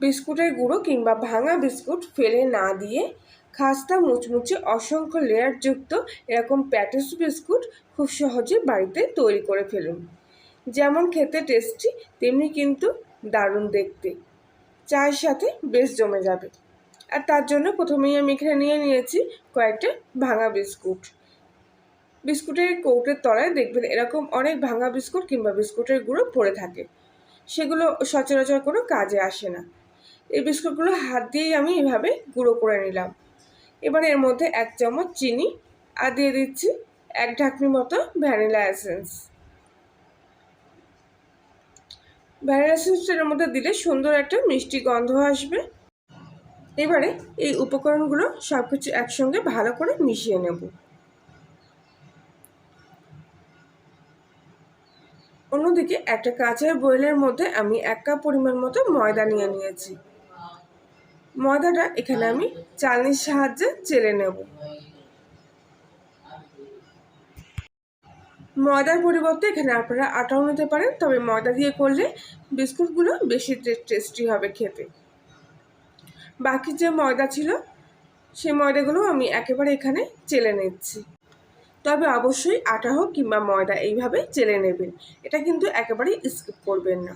বিস্কুটের গুঁড়ো কিংবা ভাঙা বিস্কুট ফেলে না দিয়ে খাস্তা, মুচমুচে অসংখ্য লেয়ারযুক্ত এরকম প্যাটিস বিস্কুট খুব সহজে বাড়িতে তৈরি করে ফেলুন। যেমন খেতে টেস্টি তেমনি কিন্তু দারুণ দেখতে। চায়ের সাথে বেশ জমে যাবে। আর তার জন্য প্রথমেই আমি এখানে নিয়ে নিয়েছি কয়েকটা ভাঙা বিস্কুট। বিস্কুটের কৌটের তলায় দেখবেন এরকম অনেক ভাঙা বিস্কুট কিংবা বিস্কুটের গুঁড়ো পড়ে থাকে। সেগুলো সচরাচর কোনো কাজে আসে না। এই বিস্কুটগুলো হাত দিয়েই আমি এভাবে গুঁড়ো করে নিলাম। এবার এর মধ্যে এক চামচ চিনি আর দিয়ে দিচ্ছি এক ঢাকনি মতো ভ্যানিলা এসেন্স। ভ্যানিলা এসেন্সটার মধ্যে দিলে সুন্দর একটা মিষ্টি গন্ধ আসবে। এবারে এই উপকরণগুলো সব কিছু একসঙ্গে ভালো করে মিশিয়ে নেব। অন্যদিকে একটা কাঁচের বয়েলের মধ্যে আমি এক কাপ পরিমাণ মতো ময়দা নিয়ে নিয়েছি। ময়দাটা এখানে আমি চালনির সাহায্যে চেলে নেব। ময়দার পরিবর্তে এখানে আপনারা আটাও নিতে পারেন, তবে ময়দা দিয়ে করলে বিস্কুটগুলো বেশি টেস্টি হবে খেতে। বাকি যে ময়দা ছিল, সেই ময়দাগুলো আমি একেবারে এখানে চেলে নিচ্ছি। তবে অবশ্যই আটা হোক কিংবা ময়দা এইভাবে চেলে নেবেন, এটা কিন্তু একেবারেই স্কিপ করবেন না।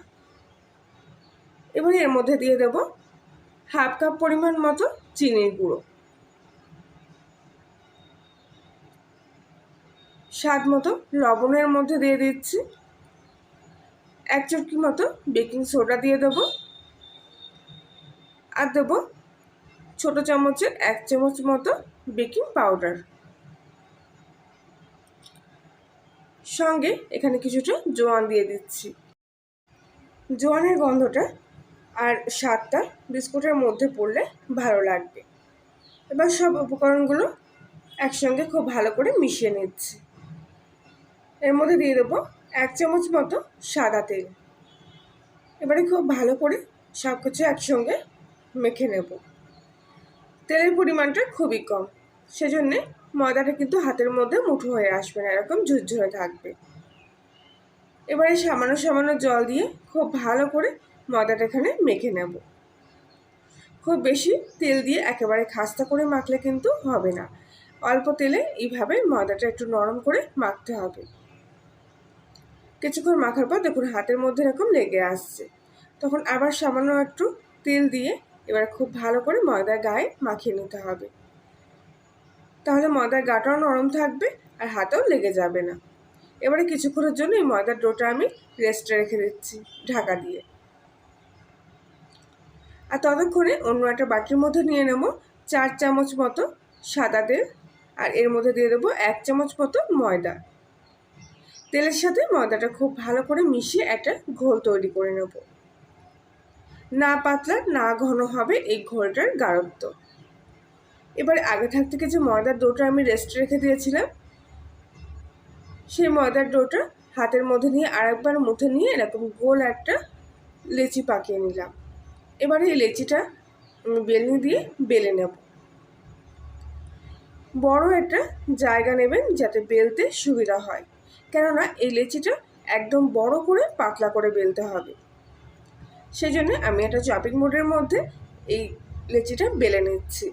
এবারে এর মধ্যে দিয়ে দেব হাফ কাপ পরিমাণ মতো চিনির গুঁড়ো। স্বাদ মতো লবণের মধ্যে দিয়ে দিচ্ছি। এক চটকি মতো বেকিং সোডা দিয়ে দেব। আর দেব ছোট চামচের এক চামচ মতো বেকিং পাউডার। সঙ্গে এখানে কিছুটা জোয়ান দিয়ে দিচ্ছি। জোয়ানের গন্ধটা আর স্বাদটা বিস্কুটের মধ্যে পড়লে ভালো লাগবে। এবার সব উপকরণগুলো একসঙ্গে খুব ভালো করে মিশিয়ে নিচ্ছি। এর মধ্যে দিয়ে দেবো এক চামচ মতো সাদা তেল। এবারে খুব ভালো করে সব কিছু একসঙ্গে মেখে নেব। তেলের পরিমাণটা খুবই কম, সেজন্যে ময়দাটা কিন্তু হাতের মধ্যে মুঠো হয়ে আসবে না, এরকম ঝুরঝুরে থাকবে। এবারে সামান্য সামান্য জল দিয়ে খুব ভালো করে ময়দাটা এখানে মেখে নেব। খুব বেশি তেল দিয়ে একেবারে খাস্তা করে মাখলে কিন্তু হবে না। অল্প তেলে এইভাবে ময়দাটা একটু নরম করে মাখতে হবে। কিছুক্ষণ মাখার পর দেখুন হাতের মধ্যে এরকম লেগে আসছে। তখন আবার সামান্য একটু তেল দিয়ে এবার খুব ভালো করে ময়দার গায়ে মাখিয়ে নিতে হবে। তাহলে ময়দার গাটাও নরম থাকবে আর হাতেও লেগে যাবে না। এবারে কিছুক্ষণের জন্য এই ময়দার ডোটা আমি রেস্টে রেখে দিচ্ছি ঢাকা দিয়ে। আর ততক্ষণে অন্য একটা বাটির মধ্যে নিয়ে নেব চার চামচ মতো সাদা তেল আর এর মধ্যে দিয়ে দেবো এক চামচ মতো ময়দা। তেলের সাথে ময়দাটা খুব ভালো করে মিশিয়ে একটা ঘোল তৈরি করে নেব। না পাতলা, না ঘন হবে এই ঘোলটার গাঢ়ত্ব। এবার আগে থাক থেকে যে ময়দার ডোটা আমি রেস্টে রেখে দিয়েছিলাম, সেই ময়দার ডোটা হাতের মধ্যে নিয়ে আরেকবার মুঠে নিয়ে এরকম গোল একটা লেচি পাকিয়ে নিলাম। এবারে এই লেচিটা বেলনি দিয়ে বেলে নেব। বড় একটা জায়গা নেবেন যাতে বেলতে সুবিধা হয়। কেননা এই লেচিটা একদম বড় করে পাতলা করে বেলতে হবে। সেই জন্য আমি একটা চপিং মোডের মধ্যে এই লেচিটা বেলে নিচ্ছি।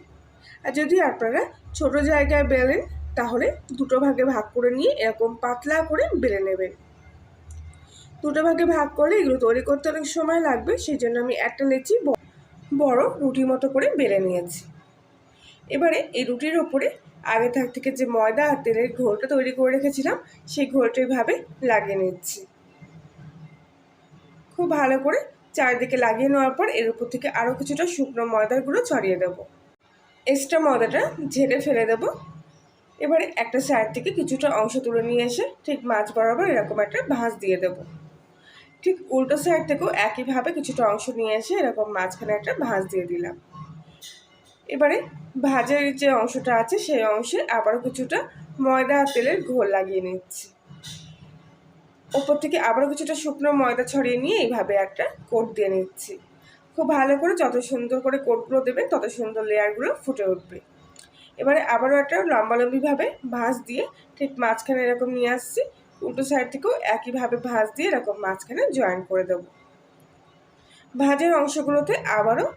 আর যদি আপনারা ছোট জায়গায় বেলেন, তাহলে দুটো ভাগে ভাগ করে নিয়ে এরকম পাতলা করে বেলে নেবেন। দুটো ভাগে ভাগ করলে এগুলো তৈরি করতে অনেক সময় লাগবে সেই জন্য আমি একটা লেচি বড় রুটি মতো করে বেলে নিয়েছি। এবারে এই রুটির ওপরে আগে থাক থেকে যে ময়দা আর তেলের ঘোলটা তৈরি করে রেখেছিলাম, সেই ঘোলটা এইভাবে লাগিয়ে নিচ্ছি। খুব ভালো করে চারিদিকে লাগিয়ে নেওয়ার পর এর উপর থেকে আরও কিছুটা শুকনো ময়দার গুঁড়ো ছড়িয়ে দেবো। এক্সট্রা ময়দাটা ঝেড়ে ফেলে দেবো। এবারে একটা সাইড থেকে কিছুটা অংশ তুলে নিয়ে এসে ঠিক মাছ বরাবর এরকম একটা ভাঁজ দিয়ে দেব। ঠিক উল্টো সাইড থেকেও একইভাবে কিছুটা অংশ নিয়ে এসে এরকম মাঝখানে একটা ভাঁজ দিয়ে দিলাম। এবারে ভাজের যে অংশটা আছে সেই অংশে আবারও কিছুটা ময়দা তেলের ঘোল লাগিয়ে নিচ্ছি। ওপর থেকে আবারও কিছুটা শুকনো ময়দা ছড়িয়ে নিয়ে এইভাবে একটা কোট দিয়ে নিচ্ছি। খুব ভালো করে যত সুন্দর করে কোটগুলো দেবেন তত সুন্দর লেয়ারগুলো ফুটে উঠবে। এবারে আবারও একটা লম্বালম্বিভাবে ভাঁজ দিয়ে ঠিক মাঝখানে এরকম নিয়ে আসছি। উল্টো সাইড থেকেও একইভাবে ভাঁজ দিয়ে এরকম মাঝখানে জয়েন করে দেবো। ভাজের অংশগুলোতে আবারও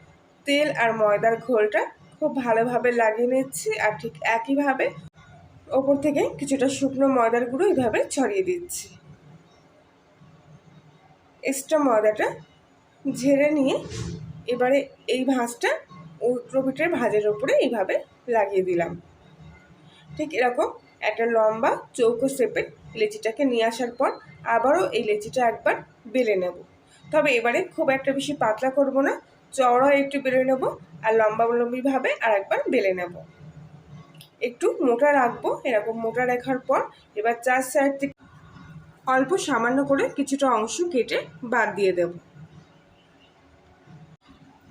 তেল আর ময়দার ঘোলটা খুব ভালোভাবে লাগিয়ে নিচ্ছি আর ঠিক একইভাবে ওপর থেকে কিছুটা শুকনো ময়দার গুঁড়ো এইভাবে ছড়িয়ে দিচ্ছি। এক্সট্রা ময়দাটা ঝেড়ে নিয়ে এবারে এই ভাঁজটা উল্টো পিঠের ভাজের ওপরে এইভাবে লাগিয়ে দিলাম। ঠিক এরকম একটা লম্বা চৌকো শেপের লেচিটাকে নিয়ে আসার পর আবারও এই লেচিটা একবার বেলে নেব। তবে এবারে খুব একটা বেশি পাতলা করব না, চওড়া একটু বেলে নেব আর লম্বা লম্বিভাবে আর একবার বেলে নেব। একটু মোটা রাখব, এরকম মোটা রাখার পর এবার চার সাইড থেকে অল্প সামান্য করে কিছুটা অংশ কেটে বাদ দিয়ে দেব।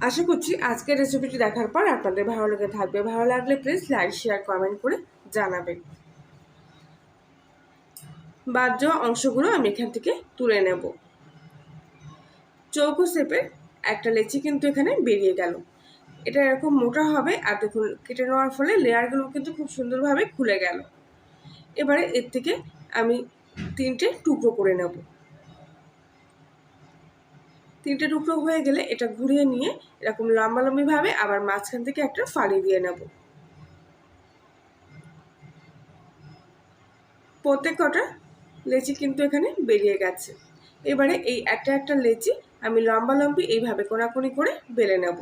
আশা করছি আজকের রেসিপিটি দেখার পর আপনাদের ভালো লেগে থাকবে। ভালো লাগলে প্লিজ লাইক শেয়ার কমেন্ট করে জানাবেন। বাদ যাওয়া অংশগুলো আমি এখান থেকে তুলে নেব। চৌকো শেপের একটা লেচি কিন্তু এখানে বেরিয়ে গেল। এটা এরকম মোটা হবে আর দেখুন, কেটে নেওয়ার ফলে লেয়ারগুলো কিন্তু খুব সুন্দরভাবে খুলে গেল। এবারে এর থেকে আমি তিনটে টুকরো করে নেব। তিনটে টুকরো হয়ে গেলে এটা ঘুরিয়ে নিয়ে এরকম লম্বালম্বিভাবে আবার মাঝখান থেকে একটা ফালি দিয়ে নেব। প্রত্যেক কটা লেচি কিন্তু এখানে বেরিয়ে গেছে। এবারে এই একটা একটা লেচি আমি লম্বা লম্বি এইভাবে কোনাকুনি করে বেলে নেব।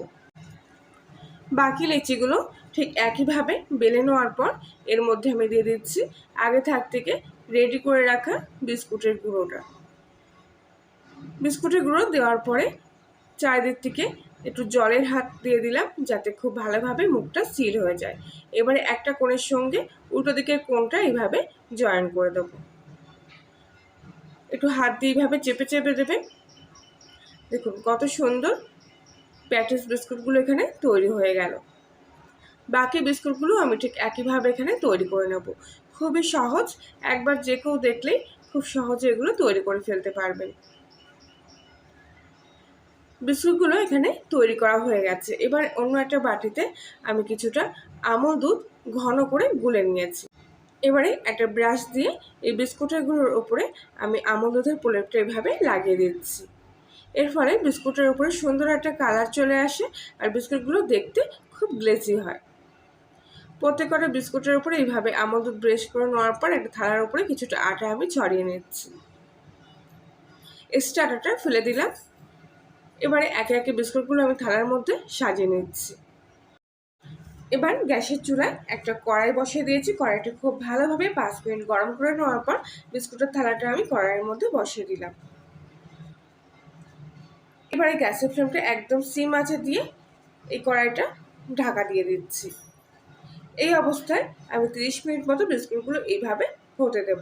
বাকি লেচিগুলো ঠিক একইভাবে বেলে নেওয়ার পর এর মধ্যে আমি দিয়ে দিচ্ছি আগে থাক থেকে রেডি করে রাখা বিস্কুটের গুঁড়োটা। বিস্কুটের গুঁড়ো দেওয়ার পরে চারিদিক থেকে একটু জলের হাত দিয়ে দিলাম যাতে খুব ভালোভাবে মুখটা সিল হয়ে যায়। এবারে একটা কোণের সঙ্গে উল্টো দিকের কোণটা এইভাবে জয়েন করে দেবো। একটু হাত দিয়ে এইভাবে চেপে চেপে দেবে। দেখুন, কত সুন্দর প্যাটিস বিস্কুটগুলো এখানে তৈরি হয়ে গেল। বাকি বিস্কুটগুলো আমি ঠিক একইভাবে এখানে তৈরি করে নেব। খুবই সহজ, একবার যে কেউ দেখলেই খুব সহজে এগুলো তৈরি করে ফেলতে পারবেন। বিস্কুটগুলো এখানে তৈরি করা হয়ে গেছে। এবার অন্য একটা বাটিতে আমি কিছুটা আমল দুধ ঘন করে গুলে নিয়েছি। এবারে একটা ব্রাশ দিয়ে এই বিস্কুটেরগুলোর ওপরে আমি আমল দুধের প্রলেপটা এভাবে লাগিয়ে দিচ্ছি। এর ফলে বিস্কুটের উপরে সুন্দর একটা কালার চলে আসে আর বিস্কুটগুলো দেখতে খুব গ্লেসি হয়। প্রত্যেকটা বিস্কুটের উপরে এইভাবে আমল দুধ ব্রেশ করে নেওয়ার পর একটা থালার উপরে কিছুটা আটা আমি ছড়িয়ে নিচ্ছি। এক্সট্রা আটাটা ফেলে দিলাম। এবারে একে একে বিস্কুটগুলো আমি থালার মধ্যে সাজিয়ে নিচ্ছি। এবার গ্যাসের চুলায় একটা কড়াই বসিয়ে দিয়েছি। কড়াইটা খুব ভালোভাবে পাঁচ মিনিট গরম করে নেওয়ার পর বিস্কুটের থালাটা আমি কড়াইয়ের মধ্যে বসিয়ে দিলাম। এবারে গ্যাসের ফ্লেমটা একদম সিম আছে দিয়ে এই কড়াইটা ঢাকা দিয়ে দিচ্ছি। এই অবস্থায় আমি তিরিশ মিনিট মতো বিস্কুটগুলো এইভাবে হতে দেব।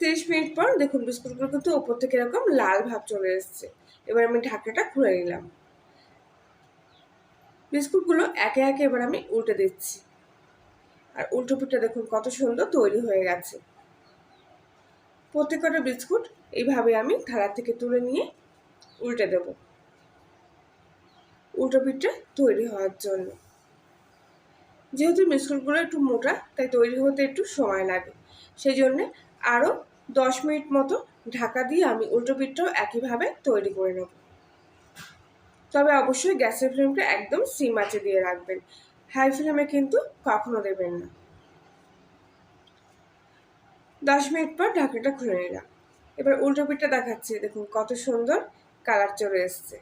তিরিশ মিনিট পর দেখুন বিস্কুটগুলো কিন্তু ওপর থেকে এরকম লাল ভাব চলে এসছে। এবার আমি ঢাকাটা খুলে নিলাম। বিস্কুটগুলো একে একে এবার আমি উল্টে দিচ্ছি। আর উল্টো পিঠটা দেখুন কত সুন্দর তৈরি হয়ে গেছে। প্রত্যেকটা বিস্কুট এইভাবে আমি থালা থেকে তুলে নিয়ে উল্টে দেব। উল্টো পিঠটা তৈরি হওয়ার জন্য। যেহেতু বিস্কুটগুলো একটু মোটা, তাই তৈরি হতে একটু সময় লাগে। সেই জন্যে আরও দশ মিনিট মতো ঢাকা দিয়ে আমি উল্টো পিঠটাও একইভাবে তৈরি করে নেব। তবে অবশ্যই গ্যাসের ফ্লেমটা একদম সিম আঁচে দিয়ে রাখবেন। হাই ফ্লেমে কিন্তু কখনো দেবেন না। দশ মিনিট পর ঢাকাটা খুলে নিলাম। এবার উল্টো পিঠটা দেখাচ্ছি, দেখুন কত সুন্দর কালার চলে এসছে।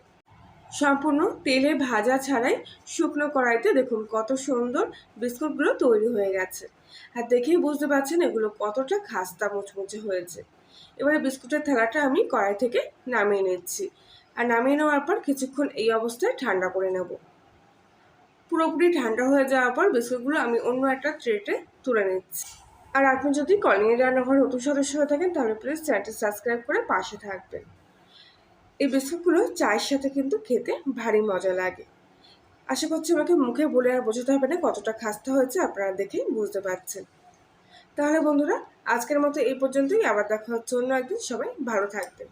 সম্পূর্ণ তেলে ভাজা ছাড়াই শুকনো কড়াইতে দেখুন কত সুন্দর বিস্কুটগুলো তৈরি হয়ে গেছে। আর দেখেই বুঝতে পারছেন এগুলো কতটা খাস্তা মুচমুচে হয়েছে। এবারে বিস্কুটের থালাটা আমি কড়াই থেকে নামিয়ে নিচ্ছি। নামিয়ে নেওয়ার পর কিছুক্ষণ এই অবস্থায় ঠান্ডা করে নেব। পুরোপুরি ঠান্ডা হয়ে যাওয়ার পর বিস্কুটগুলো আমি অন্য একটা ট্রেতে তুলে নিচ্ছি। আর আপনি যদি কলিংয়ে রান্নাঘর নতুন সদস্য হয়ে থাকেন, তাহলে প্লিজ চ্যানেলটি সাবস্ক্রাইব করে পাশে থাকবেন। এই বিস্কুটগুলো চায়ের সাথে কিন্তু খেতে ভারী মজা লাগে। আশা করছি আমাকে মুখে বলে আর বোঝাতে হবে না কতটা খাস্তা হয়েছে আপনারা দেখেই বুঝতে পারছেন। তাহলে বন্ধুরা, আজকের মতো এই পর্যন্তই। আবার দেখা হচ্ছে অন্য একদিন। সবাই ভালো থাকবেন।